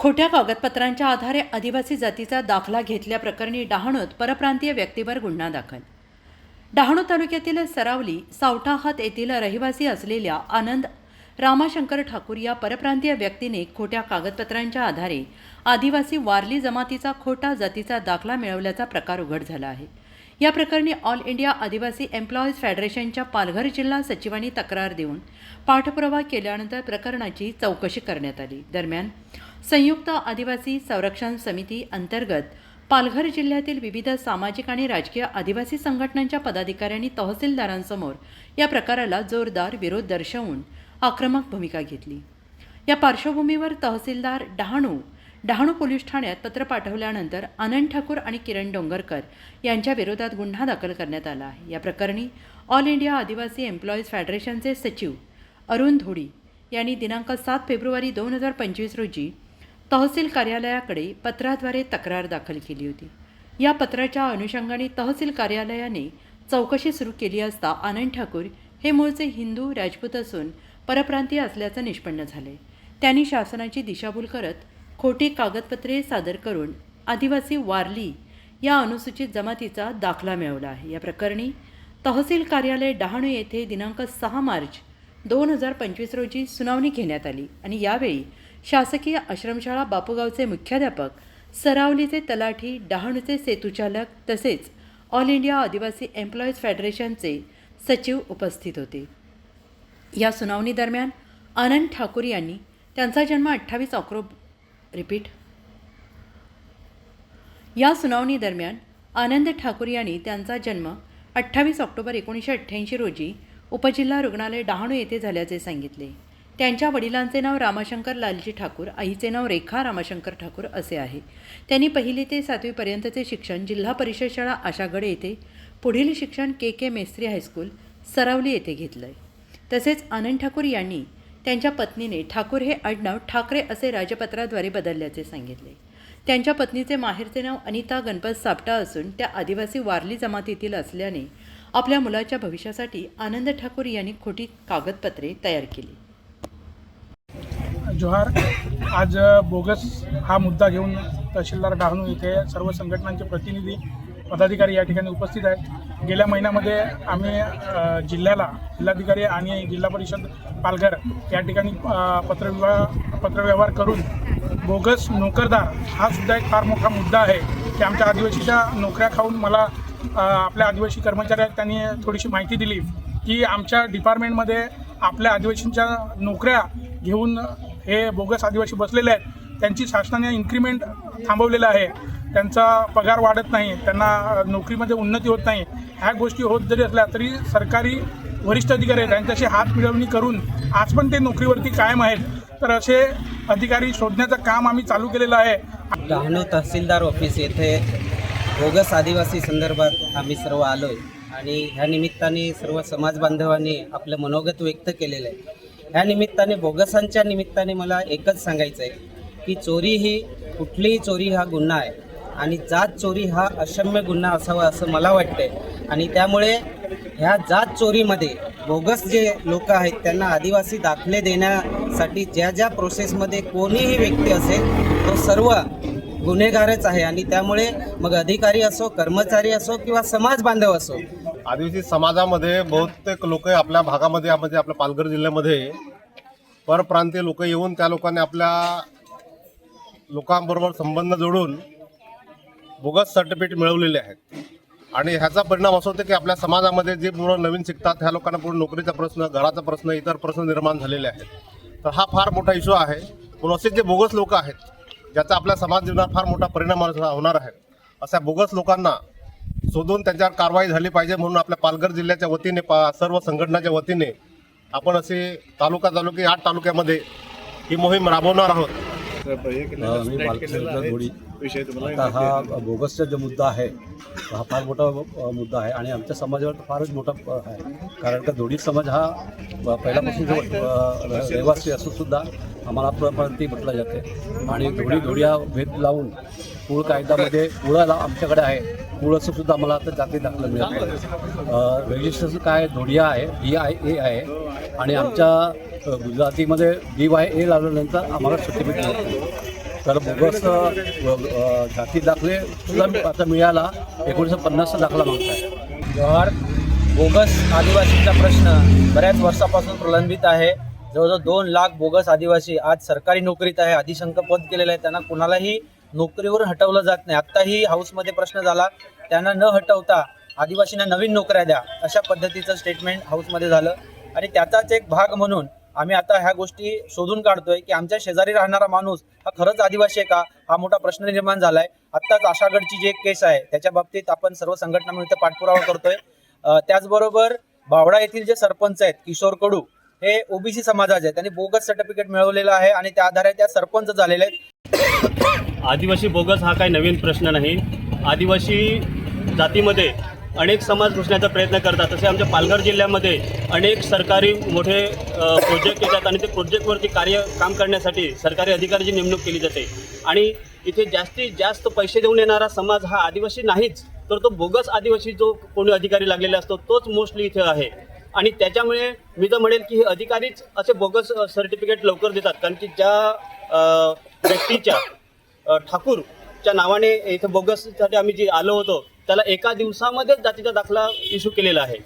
खोट्या कागदपत्रांच्या आधारे आदिवासी जातीचा दाखला घेतल्याप्रकरणी डहाणूत परप्रांतीय व्यक्तीवर गुन्हा दाखल. डहाणू तालुक्यातील सरावली सावठाहात येथील रहिवासी असलेल्या आनंद रामाशंकर ठाकूर या परप्रांतीय व्यक्तीने खोट्या कागदपत्रांच्या आधारे आदिवासी वारली जमातीचा खोटा जातीचा दाखला मिळवल्याचा प्रकार उघड झाला आहे. या प्रकरणी ऑल इंडिया आदिवासी एम्प्लॉईज फेडरेशनच्या पालघर जिल्हा सचिवांनी तक्रार देऊन पाठपुरावा केल्यानंतर प्रकरणाची चौकशी करण्यात आली. दरम्यान संयुक्त आदिवासी संरक्षण समिती अंतर्गत पालघर जिल्ह्यातील विविध सामाजिक आणि राजकीय आदिवासी संघटनांच्या पदाधिकाऱ्यांनी तहसीलदारांसमोर या प्रकाराला जोरदार विरोध दर्शवून आक्रमक भूमिका घेतली. या पार्श्वभूमीवर तहसीलदार डहाणू डहाणू पोलीस ठाण्यात पत्र पाठवल्यानंतर आनंद ठाकूर आणि किरण डोंगरकर यांच्या विरोधात गुन्हा दाखल करण्यात आला आहे. या प्रकरणी ऑल इंडिया आदिवासी एम्प्लॉईज फेडरेशनचे सचिव अरुण धोडी यांनी दिनांक सात फेब्रुवारी दोन हजार पंचवीस रोजी तहसील कार्यालयाकडे पत्राद्वारे तक्रार दाखल केली होती. या पत्राच्या अनुषंगाने तहसील कार्यालयाने चौकशी सुरू केली असता आनंद ठाकूर हे मूळचे हिंदू राजपूत असून परप्रांतीय असल्याचं निष्पन्न झाले त्यांनी शासनाची दिशाभूल करत खोटी कागदपत्रे सादर करून आदिवासी वारली या अनुसूचित जमातीचा दाखला मिळवला आहे. या प्रकरणी तहसील कार्यालय डहाणू येथे दिनांक सहा मार्च दोन हजार पंचवीस रोजी सुनावणी घेण्यात आली आणि यावेळी शासकीय आश्रमशाळा बापूगावचे मुख्याध्यापक सरावलीचे तलाठी डहाणूचे सेतुचालक तसेच ऑल इंडिया आदिवासी एम्प्लॉईज फेडरेशनचे सचिव उपस्थित होते. या सुनावणीदरम्यान आनंद ठाकूर यांनी त्यांचा जन्म अठ्ठावीस ऑक्रो रिपीट या सुनावणीदरम्यान आनंद ठाकूर यांनी त्यांचा जन्म अठ्ठावीस ऑक्टोबर एकोणीसशे अठ्ठ्याऐंशी रोजी उपजिल्हा रुग्णालय डहाणू येथे झाल्याचे सांगितले. त्यांच्या वडिलांचे नाव रामाशंकर लालजी ठाकूर आईचे नाव रेखा रामाशंकर ठाकूर असे आहे. त्यांनी पहिली ते सातवीपर्यंतचे शिक्षण जिल्हा परिषद शाळा आशागड येथे पुढील शिक्षण के के मेस्त्री हायस्कूल सरावली येथे घेतलं आहे तसेच आनंद ठाकूर यांनी त्यांच्या पत्नीने ठाकूर हे आडनाव ठाकरे असे राजपत्राद्वारे बदलल्याचे सांगितले. त्यांच्या पत्नीचे माहेरचे नाव अनिता गणपत सापटा असून त्या आदिवासी वारली जमातीतील असल्याने आपल्या मुलाच्या भविष्यासाठी आनंद ठाकूर यांनी खोटी कागदपत्रे तयार केली. जोहार आज बोगस हा मुद्दा घेऊन तहसीलदार डहाणू येथे सर्व संघटनांचे प्रतिनिधी पदाधिकारी या ठिकाणी उपस्थित आहेत. गेल्या महिन्यामध्ये आम्ही जिल्ह्याला जिल्हाधिकारी आणि जिल्हा परिषद पालघर या ठिकाणी पत्रव्यवहार पत्रव्यवहार करून बोगस नोकरदार हा सुद्धा एक फार मोठा मुद्दा आहे की आमच्या आदिवासीच्या नोकऱ्या खाऊन मला आपल्या आदिवासी कर्मचाऱ्यात त्यांनी थोडीशी माहिती दिली की आमच्या डिपार्टमेंटमध्ये आपल्या आदिवासींच्या नोकऱ्या घेऊन हे बोगस आदिवासी बसलेले आहेत. त्यांची शासनाने इन्क्रीमेंट थांबवलेलं आहे. त्यांचा पगार वाढत नाही. त्यांना नोकरीमध्ये उन्नती होत नाही. ह्या गोष्टी होत जरी असल्या तरी सरकारी वरिष्ठ अधिकारी आहेत. त्यांच्याशी हात मिळवणी करून आज पण ते नोकरीवरती कायम आहेत. तर असे अधिकारी शोधण्याचं काम आम्ही चालू केलेलं आहे. डहाणू तहसीलदार ऑफिस येथे बोगस आदिवासी संदर्भात आम्ही सर्व आलो आहे आणि ह्या निमित्ताने सर्व समाज बांधवांनी आपलं मनोगत व्यक्त केलेलं आहे. ह्या निमित्ताने बोगसांच्या निमित्ताने मला एकच सांगायचं आहे की चोरी ही कुठलीही चोरी हा गुन्हा आहे. आणि जात चोरी हा अक्षम्य गुन्हा असावा असं मला वाटतंय. आणि त्यामुळे ह्या जात चोरीमध्ये बोगस जे लोक आहेत त्यांना आदिवासी दाखले देण्यासाठी ज्या ज्या प्रोसेसमध्ये कोणीही व्यक्ती असेल तो सर्व गुन्हेगारच आहे. आणि त्यामुळे मग अधिकारी असो कर्मचारी असो किंवा समाज बांधव असो आदिवासी समाजामध्ये बहुतेक लोक आपल्या भागामध्ये म्हणजे आपल्या पालघर जिल्ह्यामध्ये परप्रांतीय लोक येऊन त्या लोकांनी आपल्या लोकांबरोबर संबंध जोडून बोगस सर्टिफिकेट मिळवलेले आहेत. आणि ह्याचा परिणाम असं होतो की आपल्या समाजामध्ये जे मुलं नवीन शिकतात ह्या लोकांना पूर्ण नोकरीचा प्रश्न घराचा प्रश्न इतर प्रश्न निर्माण झालेले आहेत. तर हा फार मोठा इश्यू आहे. पण असे जे बोगस लोक आहेत ज्याचा आपल्या समाज जीवनात फार मोठा परिणाम होणार आहे अशा बोगस लोकांना शोधून त्यांच्यावर कारवाई झाली पाहिजे म्हणून आपल्या पालघर जिल्ह्याच्या वतीने पा सर्व संघटनाच्या वतीने आपण असे तालुका तालुके आठ तालुक्यामध्ये ही मोहीम राबवणार आहोत. हा बोगसचा जो मुद्दा आहे हा फार मोठा मुद्दा आहे आणि आमच्या समाजावर तर फारच मोठा आहे. कारण का धोडी समाज हा पहिल्यापासून रहिवासी असून सुद्धा आम्हाला परप्रांती म्हटलं जाते. आणि घोडी घोड्या भेद लावून कुळ कायद्यामध्ये मुळाला आमच्याकडे आहे. कुळ सुद्धा आम्हाला आता जाती दाखलं मिळत रजिस्ट्रेशन काय धोडिया आहे डी आय ए आहे. आणि आमच्या गुजरातीमध्ये डी वाय ए लावल्यानंतर आम्हाला सर्टिफिकेट मिळत तर बोगस जाती दाखले सुद्धा आता मिळाला. एकोणीसशे पन्नासचा दाखला मागताय. जवाहर बोगस आदिवासींचा प्रश्न बऱ्याच वर्षापासून प्रलंबित आहे. जवळजवळ दोन लाख बोगस आदिवासी आज सरकारी नोकरीत आहे आदिशंक पद केलेलं आहे त्यांना कुणालाही नोकरीवरून हटवलं जात नाही. आत्ताही हाऊसमध्ये प्रश्न झाला त्यांना न हटवता आदिवासींना नवीन नोकऱ्या द्या अशा पद्धतीचं स्टेटमेंट हाऊसमध्ये झालं. आणि त्याचाच एक भाग म्हणून आम्ही आता ह्या गोष्टी शोधून काढतोय की आमच्या शेजारी राहणारा माणूस हा खरंच आदिवासी आहे का? हा मोठा प्रश्न निर्माण झालाय. आत्ताच आशागडची जी एक केस आहे त्याच्या बाबतीत आपण सर्व संघटना मिळून पाठपुरावा करतोय. त्याचबरोबर बावडा येथील जे सरपंच आहेत किशोर कडू हे ओबीसी समाजाचे आहेत. त्यांनी बोगस सर्टिफिकेट मिळवलेलं आहे आणि त्या आधारे त्या सरपंच झालेले आहेत. आदिवासी बोगस हा काही नवीन प्रश्न नाही. आदिवासी जातीमध्ये अनेक समाज घुसण्याचा प्रयत्न करतात. तसे आमच्या पालघर जिल्ह्यामध्ये अनेक सरकारी मोठे प्रोजेक्ट येतात आणि ते प्रोजेक्टवरती कार्य काम करण्यासाठी सरकारी अधिकाऱ्याची नेमणूक केली जाते. आणि इथे जास्तीत जास्त पैसे देऊन येणारा समाज हा आदिवासी नाहीच तर तो बोगस आदिवासी जो कोणी अधिकारी लागलेला असतो तोच मोस्टली इथे आहे. आणि त्याच्यामुळे मी तर म्हणेल की हे अधिकारीच असे बोगस सर्टिफिकेट लवकर देतात. कारण की ज्या व्यक्तीच्या ठाकूरच्या नावाने इथं बोगससाठी आम्ही जे आलो होतो त्याला एका दिवसामध्येच जातीचा दाखला इश्यू केलेला आहे.